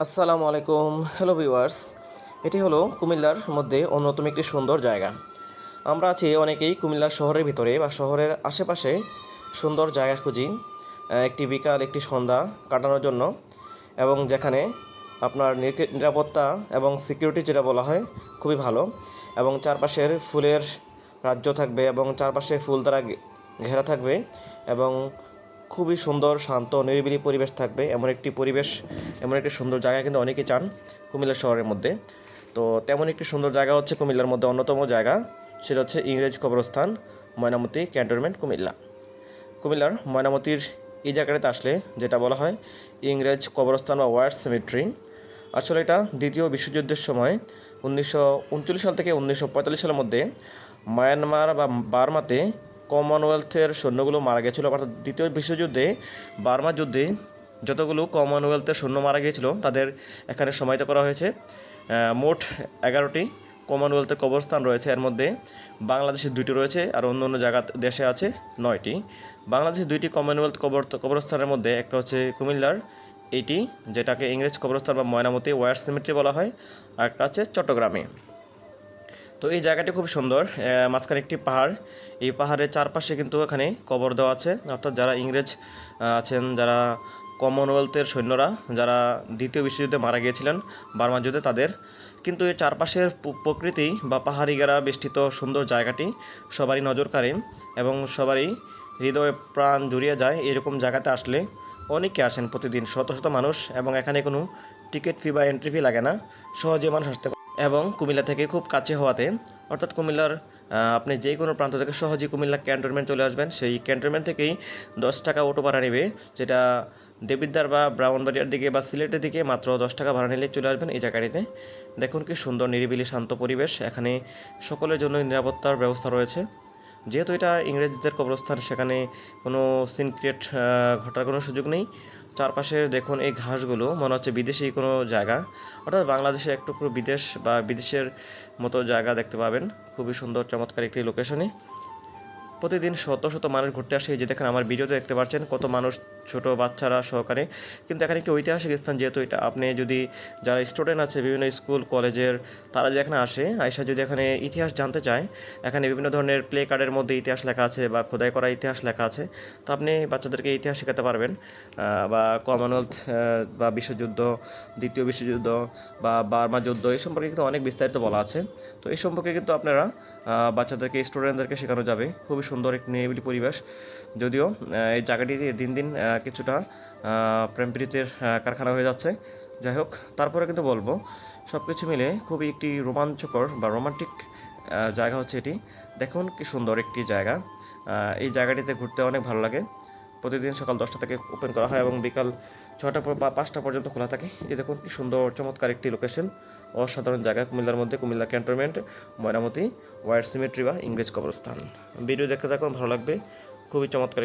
আসসালামু আলাইকুম। Hello viewers এটি হলো কুমিল্লার মধ্যে অন্যতম একটি সুন্দর জায়গা। আমরা আছি অনেকেই কুমিল্লা শহরের ভিতরে বা শহরের আশেপাশে সুন্দর জায়গা খুঁজি একটি বিকাল, একটি সন্ধ্যা কাটানোর জন্য। এবং যেখানে আপনার নিরাপত্তা- এবং সিকিউরিটি যেটা বলা হয়, খুবই ভালো। এবং চারপাশের ফুলের রাজ্য থাকবে এবং চারপাশে ফুল দ্বারা ঘেরা থাকবে। এবং খুবই সুন্দর, শান্ত, নিরিবিলি পরিবেশ থাকবে। এমন একটি পরিবেশ, এমন একটি সুন্দর জায়গা কিন্তু অনেকে চান কুমিল্লা শহরের মধ্যে। তো তেমন একটি সুন্দর জায়গা হচ্ছে কুমিল্লার মধ্যে অন্যতম জায়গা। সেটা হচ্ছে ইংরেজ কবরস্থান, ময়নামতি ক্যান্টনমেন্ট কুমিল্লা। কুমিল্লার ময়নামতির এই জায়গাটাতে আসলে যেটা বলা হয় ইংরেজ কবরস্থান বা ওয়ার্ড সেমিট্রি। আসলে এটা দ্বিতীয় বিশ্বযুদ্ধের সময় উনিশশো উনচল্লিশ সাল থেকে উনিশশো পঁয়তাল্লিশ সালের মধ্যে মায়ানমার বা বার্মাতে কমনওয়েলথের সৈন্যগুলো মারা গেছিল অর্থাৎ দ্বিতীয় বিশ্বযুদ্ধে, বার্মা যুদ্ধে যতগুলো কমনওয়েলথের সৈন্য মারা গিয়েছিল, তাদের এখানে সমাহিত করা হয়েছে। মোট এগারোটি কমনওয়েলথের কবরস্থান রয়েছে। এর মধ্যে বাংলাদেশে দুইটি রয়েছে আর অন্য অন্য জায়গা দেশে আছে নয়টি। বাংলাদেশের দুইটি কমনওয়েলথ কবর, কবরস্থানের মধ্যে একটা হচ্ছে কুমিল্লার এইটি যেটাকে ইংরেজ কবরস্থান বা ময়নামতি ওয়ার সিমেট্রি বলা হয়, আর একটা আছে চট্টগ্রামে। তো এই জায়গাটি খুব সুন্দর মাঝখানে একটি পাহাড়। এই পাহাড়ের চারপাশে কিন্তু এখানে কবর দেওয়া আছে। অর্থাৎ যারা ইংরেজ আছেন, যারা কমনওয়েলথের সৈন্যরা, যারা দ্বিতীয় বিশ্বযুদ্ধে মারা গিয়েছিলেন বার্মা যুদ্ধে তাদের। কিন্তু এই চারপাশের প্রকৃতি বা পাহাড়ি গেরা বেষ্টিত সুন্দর জায়গাটি সবারই নজর কাড়ে এবং সবারই হৃদয়ে প্রাণ জুড়িয়ে যায়। এরকম জায়গাতে আসলে অনেকে আসেন প্রতিদিন, শত শত মানুষ এবং এখানে কোনো টিকিট ফি বা এন্ট্রি ফি লাগে না। সহজে মানুষ আসতে এবং কুমিল্লা থেকে খুব কাছে হওয়াতে, অর্থাৎ কুমিল্লার আপনি যে কোনো প্রান্ত থেকে সহজেই কুমিল্লা ক্যান্টনমেন্ট চলে আসবেন। সেই ক্যান্টনমেন্ট থেকেই দশ টাকা অটো ভাড়া নেবে, যেটা দেবিদ্বার বা ব্রাহ্মণবাড়িয়ার দিকে বা সিলেটের দিকে মাত্র দশ টাকা ভাড়া নিলে চলে আসবেন এই জায়গাটিতে। দেখুন কি সুন্দর নিরিবিলি শান্ত পরিবেশ, এখানে সকলের জন্য নিরাপত্তার ব্যবস্থা রয়েছে। যেহেতু এটা ইংরেজদের কবরস্থান, সেখানে কোনো সিন ক্রিয়েট ঘটার কোনো সুযোগ নেই। চারপাশে দেখুন এই ঘাসগুলো, মনে হচ্ছে বিদেশি কোনো জায়গা। অর্থাৎ বাংলাদেশে একটু পুরো বিদেশ বা বিদেশের মতো জায়গা দেখতে পাবেন। খুবই সুন্দর, চমৎকার একটি লোকেশনে প্রতিদিন শত শত মানুষ ঘুরতে আসে। যে দেখেন, আমার ভিডিওতে দেখতে পাচ্ছেন কত মানুষ, ছোট বাচ্চারা সহকারে। কিন্তু এখানে একটি ঐতিহাসিক স্থান যেহেতু এটা, আপনি যদি যারা স্টুডেন্ট আছে, বিভিন্ন স্কুল কলেজের তারা যদি এখানে আসে আইসা যদি এখানে ইতিহাস জানতে চায়, এখানে বিভিন্ন ধরনের প্লে কার্ডের মধ্যে ইতিহাস লেখা আছে বা খোদাই করা ইতিহাস লেখা আছে, তো আপনি বাচ্চাদেরকে ইতিহাস শেখাতে পারবেন বা কমনওয়েলথ বা বিশ্বযুদ্ধ, দ্বিতীয় বিশ্বযুদ্ধ, বা বার্মা যুদ্ধ, এই সম্পর্কে কিন্তু অনেক বিস্তারিত বলা আছে। তো এই সম্পর্কে কিন্তু আপনারা বাচ্চাদেরকে স্টুডেন্টদেরকে শেখানো যাবে। খুবই সুন্দর একটি নিরিবিলি পরিবেশ। যদিও এই জায়গাটি দিন দিন কিছুটা আহ, প্রেম প্রীতির আহ, কারখানা হয়ে যাচ্ছে। যাই হোক তারপরে কিন্তু বলব সব কিছু মিলে খুবই একটি রোমাঞ্চকর বা রোমান্টিক জায়গা হচ্ছে এটি। দেখুন কি সুন্দর একটি জায়গা। এই জায়গাটিতে ঘুরতে অনেক ভালো লাগে। প্রতিদিন সকাল দশটা থেকে ওপেন করা হয় এবং বিকাল ছটা বা পাঁচটা পর্যন্ত খোলা থাকে। এই দেখুন কি সুন্দর চমৎকার একটি লোকেশন অসাধারণ জায়গা কুমিল্লার মধ্যে, Comilla cantonment Mainamati war cemetery বা ইংরেজ কবরস্থান। ভিডিও দেখতে থাকুন, ভালো লাগবে। খুবই চমৎকার